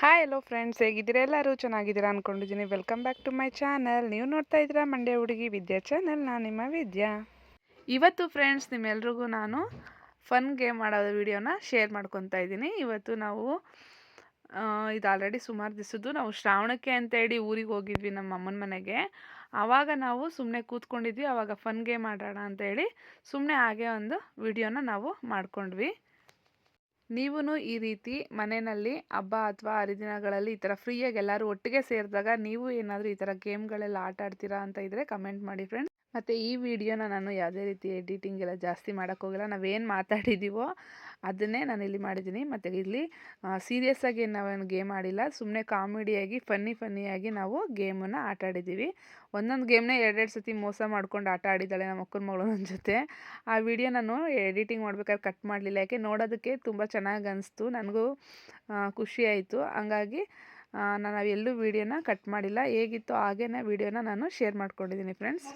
Hi hello friends ಹೇಗಿದ್ದೀರಾ? ಎಲ್ಲರೂ ಚೆನ್ನಾಗಿದ್ದೀರಾ ಅಂದ್ಕೊಂಡಿದ್ದೀನಿ welcome back to my channel ನೀವು ನೋಡ್ತಾ ಇದ್ದೀರಾ ಮಂಡ್ಯ ಹುಡುಗಿ ವಿದ್ಯಾ ಚಾನಲ್ ನಾನು ನಿಮ್ಮ ವಿದ್ಯಾ. ಇವತ್ತು ಫ್ರೆಂಡ್ಸ್ ನಿಮ್ಮೆಲ್ರಿಗೂ ನಾನು ಫನ್ ಗೇಮ್ ಮಾಡೋದು ವಿಡಿಯೋನ ಶೇರ್ ಮಾಡ್ಕೊತಾ ಇದ್ದೀನಿ. ಇವತ್ತು ನಾವು ಇದು ಆಲ್ರೆಡಿ ಸುಮಾರು ದಿವಸದ್ದು ನಾವು ಶ್ರಾವಣಕ್ಕೆ ಅಂತೇಳಿ ಊರಿಗೆ ಹೋಗಿದ್ವಿ ನಮ್ಮ ಅಮ್ಮನ ಮನೆಗೆ. ಆವಾಗ ನಾವು ಸುಮ್ಮನೆ ಕೂತ್ಕೊಂಡಿದ್ವಿ. ಆವಾಗ ಫನ್ ಗೇಮ್ ಆಡೋಣ ಅಂತೇಳಿ ಸುಮ್ಮನೆ ಹಾಗೆ ಒಂದು ವಿಡಿಯೋನ ನಾವು ಮಾಡ್ಕೊಂಡ್ವಿ. ನೀವೂ ಈ ರೀತಿ ಮನೆಯಲ್ಲಿ ಹಬ್ಬ ಅಥವಾ ಹರಿದಿನಗಳಲ್ಲಿ ಈ ಥರ ಫ್ರೀಯಾಗಿ ಎಲ್ಲರೂ ಒಟ್ಟಿಗೆ ಸೇರಿದಾಗ ನೀವು ಏನಾದರೂ ಈ ಥರ ಗೇಮ್ಗಳೆಲ್ಲ ಆಟ ಆಡ್ತೀರಾ ಅಂತ ಇದ್ದರೆ ಕಮೆಂಟ್ ಮಾಡಿ ಫ್ರೆಂಡ್ಸ್ ಮತ್ತು ಈ ವಿಡಿಯೋನ ನಾನು ಯಾವುದೇ ರೀತಿ ಎಡಿಟಿಂಗ್ ಎಲ್ಲ ಜಾಸ್ತಿ ಮಾಡೋಕ್ಕೋಗಿಲ್ಲ ನಾವೇನು ಮಾತಾಡಿದ್ದೀವೋ ಅದನ್ನೇ ನಾನು ಇಲ್ಲಿ ಮಾಡಿದ್ದೀನಿ. ಮತ್ತು ಇಲ್ಲಿ ಸೀರಿಯಸ್ ಆಗಿ ನಾವೇನು ಗೇಮ್ ಆಡಿಲ್ಲ. ಸುಮ್ಮನೆ ಕಾಮಿಡಿಯಾಗಿ ಫನ್ನಿ ಫನ್ನಿಯಾಗಿ ನಾವು ಗೇಮನ್ನು ಆಟ ಆಡಿದ್ದೀವಿ. ಒಂದೊಂದು ಗೇಮ್ನೇ ಎರಡೆರಡು ಸತಿ ಮೋಸ ಮಾಡ್ಕೊಂಡು ಆಟ ಆಡಿದ್ದಾಳೆ ನಮ್ಮ ಅಕ್ಕನ ಮಗಳು ಜೊತೆ. ಆ ವಿಡಿಯೋ ನಾನು ಎಡಿಟಿಂಗ್ ಮಾಡ್ಬೇಕಾದ್ರೆ ಕಟ್ ಮಾಡಲಿಲ್ಲ. ಯಾಕೆ ನೋಡೋದಕ್ಕೆ ತುಂಬ ಚೆನ್ನಾಗಿ ಅನಿಸ್ತು. ನನಗೂ ಖುಷಿ ಆಯಿತು. ಹಂಗಾಗಿ ನಾನು ಎಲ್ಲೂ ವಿಡಿಯೋನ ಕಟ್ ಮಾಡಿಲ್ಲ. ಹೇಗಿತ್ತು ಹಾಗೇ ವಿಡಿಯೋನ ನಾನು ಶೇರ್ ಮಾಡ್ಕೊಂಡಿದ್ದೀನಿ ಫ್ರೆಂಡ್ಸ್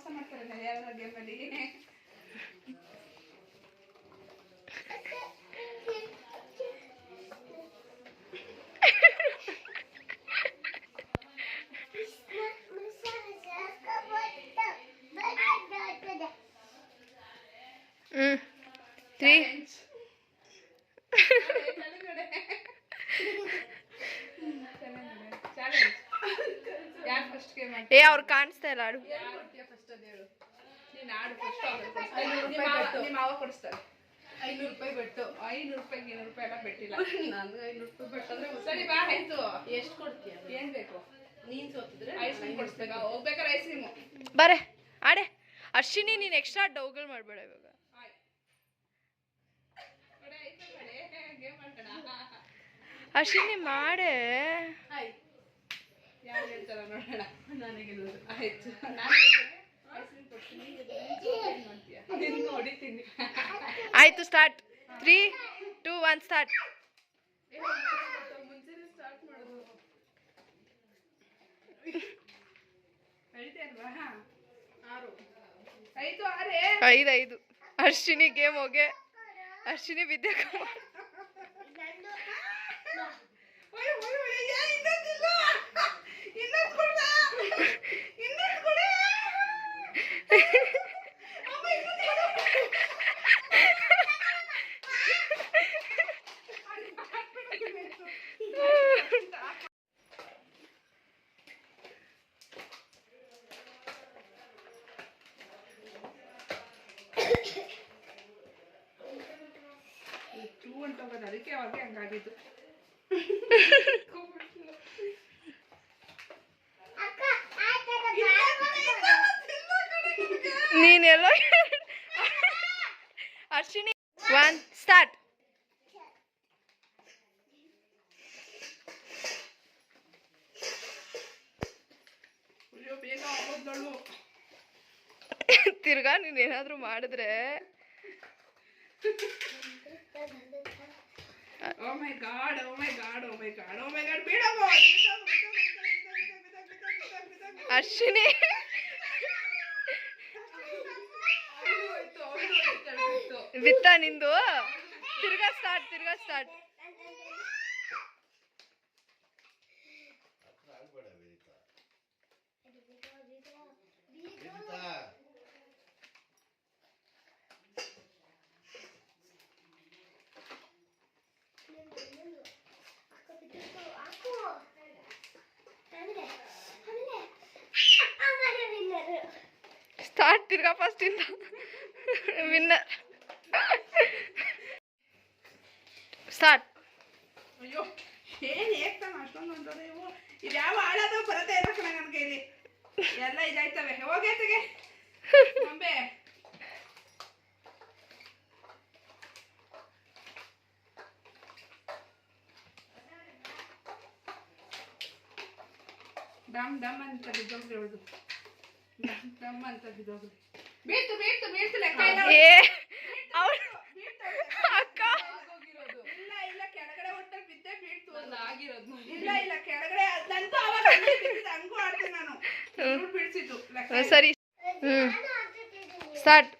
ಹ್ಞೂ ತ್ರೀ ಏ ಅವ್ರು ಕಾಣಿಸ್ತಾ ಇಲ್ಲ ಆಡು. ಐನೂರು ರೂಪಾಯಿ ಬಿಟ್ಟು ಐನೂರು ರೂಪಾಯಿ ಇನ್ನೂರು ರೂಪಾಯಿ ಎಲ್ಲ ಬಿಟ್ಟಿಲ್ಲ ನಾನು ಐನೂರು ರೂಪಾಯಿ ಬಿಟ್ಟಂದ್ರೆ ಸರಿ ಬಾ ಆಯ್ತು ಎಷ್ಟು ಕೊಡ್ತೀಯ ಏನ್ ಬೇಕು ನೀನ್ ಸೋತಿದ್ರೆ ಐಸ್ ಕ್ರೀಮ್ ಕೊಡಿಸ್ಬೇಕಾ ಹೋಗ್ಬೇಕಾರೆ ಐಸ್ ಕ್ರೀಮು ಬರೇ ಆಡೆ. ಅಶ್ವಿನಿ ನೀನು ಎಕ್ಸ್ಟ್ರಾ ಡೌಗಲ್ ಮಾಡ್ಬೇಡ ಇವಾಗ ಗೇಮ್ ಆಡೋಣ ಅಶ್ವಿನಿ ಮಾಡೆ ಯಾರು ಹೇಳ್ತಾರ ನೋಡೋಣ ನನಗೆ ಗೆಲ್ಲೋದು ಆಯ್ತು ನಾನು ಐಸ್ ಕ್ರೀಮ್ ಕೊಡ್ತೀನಿ ಏನ್ ಮಾಡ್ತೀಯ ನಿನ್ನ ಮಾಡೆ. ಆಯ್ತು start three two one start ಐದು ಐದು ಅಶ್ವಿನಿ ಗೇಮ್ ಹೋಗೆ. ಅಶ್ವಿನಿ ವಿದ್ಯಾ 我有我有我 ನೀನೆಲ್ಲ ಅರ್ಶಿನಿ ಒನ್ ಸ್ಟಾರ್ಟ್ ತಿರ್ಗಾ ನೀನ್ ಏನಾದರೂ ಮಾಡಿದ್ರೆ ಓ my god oh my god oh my god oh my god ಬೇಡ ಅಶ್ವಿನಿ ಬಿತ್ತ ನಿಂದು. ತಿರ್ಗಾ ಸ್ಟಾರ್ಟ್ ತಿರ್ಗಾ ಸ್ಟಾರ್ಟ್ ಸ್ಟಾರ್ಟ್ ತಿರ್ಗಾ ಫಸ್ಟ್ ಇಂದ. ಸ್ಟಾರ್ಟ್ ಅಯ್ಯೋ ಏನ್ ಏಕ್ತಾನ ಅಷ್ಟೊಂದು ನೀವು ಇವು. ಇದ್ಯಾವ ಹಾಳಾದ ಬರತ್ತೆ ಇಲ್ಲ ಕಣ ನನ್ನ ಕೈಲಿ ಎಲ್ಲ ಇದಾಯ್ತವೆ. ಹೋಗೈತೆಗೆ ಅಂಬೆ ಡಮ್ ಡಮ್ ಅಂತ ಬಿದ್ದೋಗ್ರಿ ಅವಳು ಡಮ್ ಡಮ್ ಅಂತ ಬಿದ್ದೋಗ್ರಿ ಬೀಳ್ತು ಬೀಳ್ತು ಬೀಳ್ತು ಲೆಕ್ಕ ಇಲ್ಲ ಆಗಿರೋದು. ಇಲ್ಲ ಇಲ್ಲ ಕೆಳಗಡೆ ನಂತು ಅವಾಗ ಹಂಗೂ ಆಡ್ತೀನಿ ನಾನು. ಬಿಡಿಸಿದ್ದು ಸರಿ. ಹ್ಮ್. ಸ್ಟಾರ್ಟ್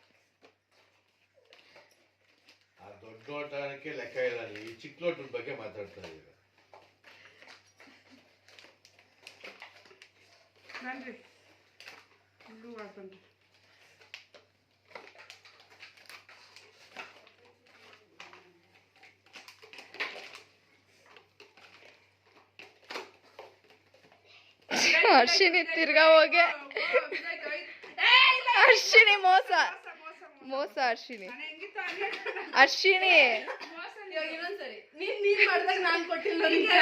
ಆ ದೊಡ್ಡೋಟಕ್ಕೆ ಲೆಕ್ಕ ಇಲ್ಲ ಈ ಚಿಕ್ಕ ಲೋಟದ ಬಗ್ಗೆ ಮಾತಾಡ್ತಾ ಇದ್ದೀವಿ ನನ್ರಿ. ಇದು ಅರ್ಶಿನಿ ತಿರ್ಗಾ ಹೋಗೆ. ಅರ್ಶಿನಿ ಮೋಸ. ಮೋಸ ಕೊಟ್ಟಿಲ್ಲ ನಿಂಗೆ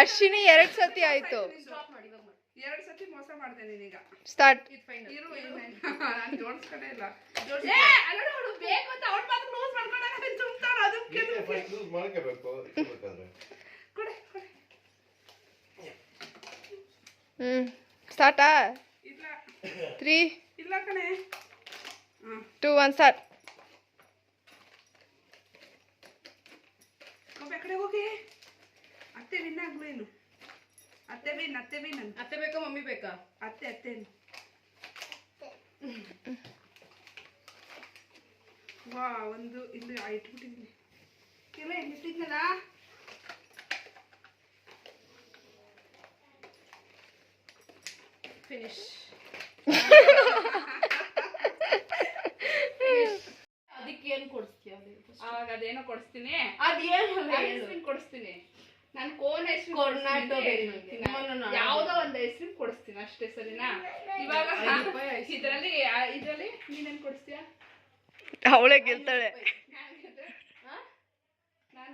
ಅರ್ಶಿನಿ ಎರಡ್ ಸತಿ ಆಯ್ತು. ಸ್ಟಾಪ್ ಮಾಡಿ ಇವಾಗ ಮಾಡಿ ಎರಡು ಸತಿ ಮೋಸ ಮಾಡ್ದೆ ನೀನೀಗ ಸ್ಟಾರ್ಟ್ ಫೈನಲ್ ಇರು ಇರು ನಾನು ಜೋಡಿಸ್ಕೊಂಡೇ ಇಲ್ಲ. ಏ ಅಲ್ಲ ನೋಡು ಬೇಕು ಅಂತ ಅವ್ಳ ಮಾತ್ರ ಕ್ಲೋಸ್ ಮಾಡ್ಕೊಂಡಾಗ ತುಂಬ್ತಾರ ಅದಕ್ಕೆ ಫಸ್ಟ್ ಯೂಸ್ ಮಾಡ್ಕೋಬೇಕು ಕೊಡೆ ಕೊಡೆ. ಹ್ಮ್ ಸ್ಟಾರ್ಟಾ ಇಲ್ಲ ತ್ರೀ ಇಲ್ಲ ಕಣೆ. ಹಾಂ ಟೂ ಒನ್ ಸ್ಟಾರ್ಟ್ ಕಡೆ ಹೋಗಿ. ಅತ್ತೆ ವಿನ್ ಆಗ್ಲೇನು ಅತ್ತೆ ವಿನ್ ಅತ್ತೆ ವಿನ್ ಅಂತ. ಅತ್ತೆ ಬೇಕಾ ಮಮ್ಮಿ ಬೇಕಾ? ಅತ್ತೆ ಅತ್ತೆ ವಾ ಒಂದು ಇಲ್ಲಿ ಇಟ್ಬಿಟ್ಟಿದ್ದೀನಿ. ಇಲ್ಲ ಇಲ್ಲಿ ಇಟ್ಟಿದ್ನಲ್ಲ? ಫಿನಿಶ್ ಅದಕ್ಕೆ ಏನ್ ಕೊಡ್ತೀಯ ಅವಾಗ ಅದೇನೋ ಕೊಡಿಸ್ತೀನಿ. ಅದೇನು ಕೊಡಿಸ್ತೀನಿ. ನಾನು ಕೋನ್ ಐಸ್ ಕ್ರೀಮ್ ಯಾವ್ದೋ ಒಂದು ಐಸ್ ಕ್ರೀಮ್ ಕೊಡಿಸ್ತೀನಿ ಅಷ್ಟೇ ಸರಿನಾ? ಇವಾಗ ಇದ್ರಲ್ಲಿ ಇದ್ರಲ್ಲಿ ice ಇದರಲ್ಲಿ ಇದರಲ್ಲಿ ನೀನೇನ್ ಕೊಡ್ಸ್ತೀಯಾ? ಅವಳೇ ಗೆಲ್ತಾಳೆ.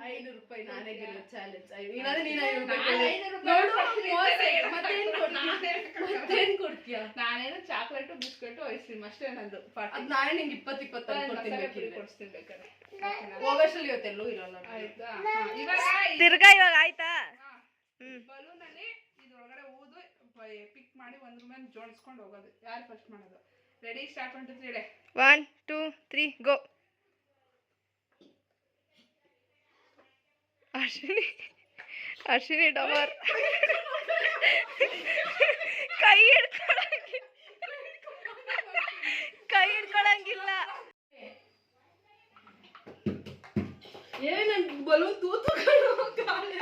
ಐನೂರು ರೂಪಾಯಿ ನಾನೇ ಗೆಲ್ಲೋ ಚಾಲೆಂಜ್ ಇಲ್ಲಾಂದ್ರೆ ನೀನು ಐನೂರು ನಾನು ರೂಪಾಯಿ ನೋಡು ರೂಪಾಯಿ ಮೋಸ ಕೊಡ್ತೀನಿ. ಮತ್ತೇನ್ ಕೊಡ್ತೀಯ? ಮತ್ತೇನ್ ಕೊಡ್ತೀಯ? ನಾನೇನು ಚಾಕ್ಲೇಟು ಬಿಸ್ಕೆಟು ಐಸ್ ಕ್ರೀಮ್ ಅಷ್ಟೇ ನಂದು. ನಾನೇ ನಿಂಗೆ ಇಪ್ಪತ್ತು ಇಪ್ಪತ್ತು ಕೊಡ್ತೀನಿ ಬೇಕಿದ್ರೆ. ಕೊಡಿಸ್ತೀನಿ ಬೇಕಾದ್ರೆ. ಹೋಗೋಷ್ಟಲ್ಲಿ ಇವತ್ತೆಲ್ಲೂ ಇರಲ್ಲ ಆಯ್ತಾ? ಇವಾಗ ತಿರ್ಗಾ ಇವಾಗ ಆಯ್ತಾ? ಹ್ಮ್. ಬಲೂನ್ ಅಲ್ಲಿ ಇದ್ರೊಳಗಡೆ ಊದು ಪಿಕ್ ಮಾಡಿ ಒಂದ್ರ ಮೇಲೆ ಜೋಡಿಸ್ಕೊಂಡು ಹೋಗೋದು. ಯಾರು ಫಸ್ಟ್ ಮಾಡೋದು? ರೆಡಿ ಸ್ಟಾರ್ಟ್ ಹೇಳಿ. One two three go Ashwini Ashwini ಡವರ್ ಕೈ ಹಿಡ್ಕೊಳಂಗಿಲ್ಲ ಕೈ ಹಿಡ್ಕೊಳಂಗಿಲ್ಲ.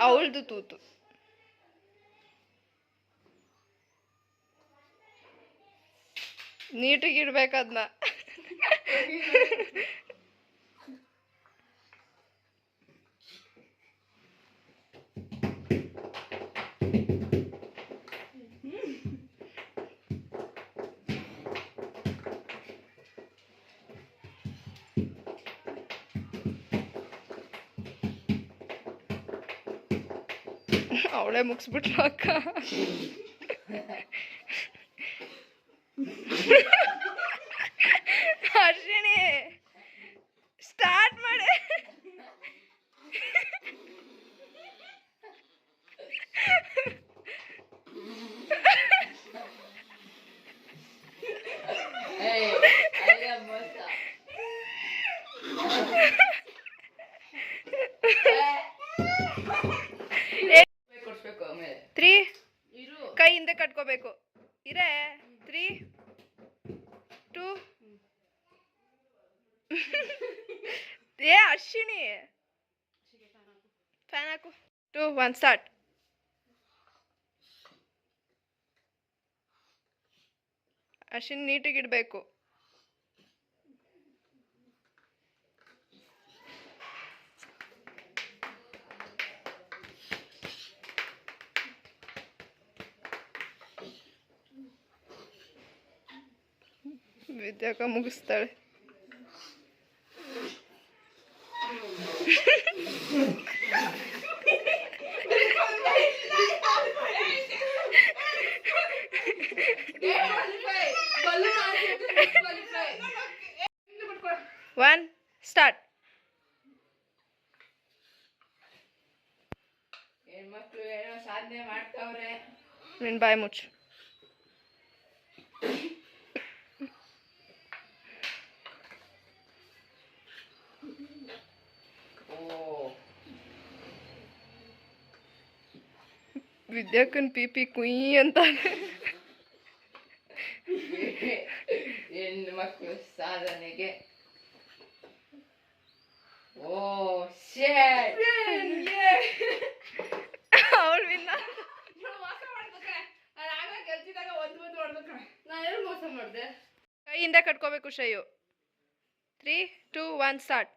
ಅವಳದು ತೂತು. ನೀಟಾಗಿ ಇಡ್ಬೇಕು ಅವಳೇ ಮುಗಿಸ್ಬಿಟ್ಲು ಅಕ್ಕ ಅರ್ಶಿಣಿ ಸ್ಟಾರ್ಟ್ ಮಾಡಿ ಕೊಡ್ಸ್ಬೇಕು ಆಮೇಲೆ ತ್ರೀ ಇರು ಕೈ ಹಿಂದೆ ಕಟ್ಕೋಬೇಕು ಇರೇ ತ್ರೀ ಟೂ ಏ ಅಶ್ವಿನಿ. ಫ್ಯಾನ್ ಹಾಕು. ಟೂ ಒನ್ ಸ್ಟಾರ್ಟ್ ಅಶ್ವಿನಿ ನೀಟಿಗಿಡಬೇಕು ವಿದ್ಯಾಕ ಮುಗಿಸ್ತಾಳೆ. ಒನ್ ಸ್ಟಾರ್ಟ್ ಹೆಣ್ಮಕ್ಳು ಏನೋ ಸಾಧನೆ ಮಾಡ್ತಾವ್ರೆ. ನಿನ್ನ ಬಾಯಿ ಮುಚ್ಚು ಓ ವಿದ್ಯಾಕನ್ ಪಿ ಪಿ ಕುಯಿ ಅಂತಾನೆ ಹೆಣ್ಣು ಮಕ್ಕಳು ಸಾಧನೆಗೆ ಓ ಅವಳು ವಿನ್ನ ಕೈಯಿಂದ ಕಟ್ಕೋಬೇಕು ಶೈಯು ತ್ರೀ ಟೂ ಒನ್ ಸ್ಟಾರ್ಟ್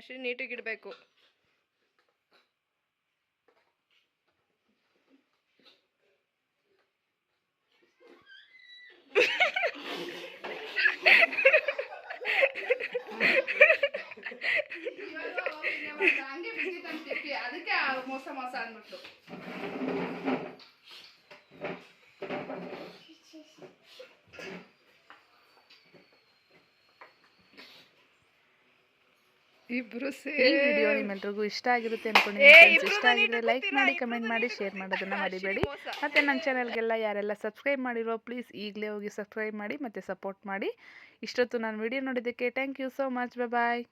ಅಷ್ಟೇ ನೀಟಾಗಿ ಇಡಬೇಕು ಹಂಗೆ ಬಿದ್ದಿತ್ತಂತ ತಿಪ್ಪಿ ಅದಕ್ಕೆ ಆ ಮೋಸ ಮೋಸ ಅಂದ್ಬಿಟ್ಟು ಇಬ್ರು ಈ ವಿಡಿಯೋ ನಿಮ್ಮೆಲ್ರಿಗೂ ಇಷ್ಟ ಆಗಿರುತ್ತೆ ಅನ್ಕೊಂಡಿದ್ದೀನಿ ಇಷ್ಟ ಆಗಿದ್ರೆ ಲೈಕ್ ಮಾಡಿ ಕಮೆಂಟ್ ಮಾಡಿ ಶೇರ್ ಮಾಡೋದನ್ನ ಮರಿಬೇಡಿ. ಮತ್ತು ನನ್ನ ಚಾನಲ್ಗೆಲ್ಲ ಯಾರೆಲ್ಲ ಸಬ್ಸ್ಕ್ರೈಬ್ ಮಾಡಿರೋ ಪ್ಲೀಸ್ ಈಗಲೇ ಹೋಗಿ ಸಬ್ಸ್ಕ್ರೈಬ್ ಮಾಡಿ ಮತ್ತೆ ಸಪೋರ್ಟ್ ಮಾಡಿ. ಇಷ್ಟೊತ್ತು ನಾನು ವಿಡಿಯೋ ನೋಡಿದ್ದಕ್ಕೆ thank you so much bye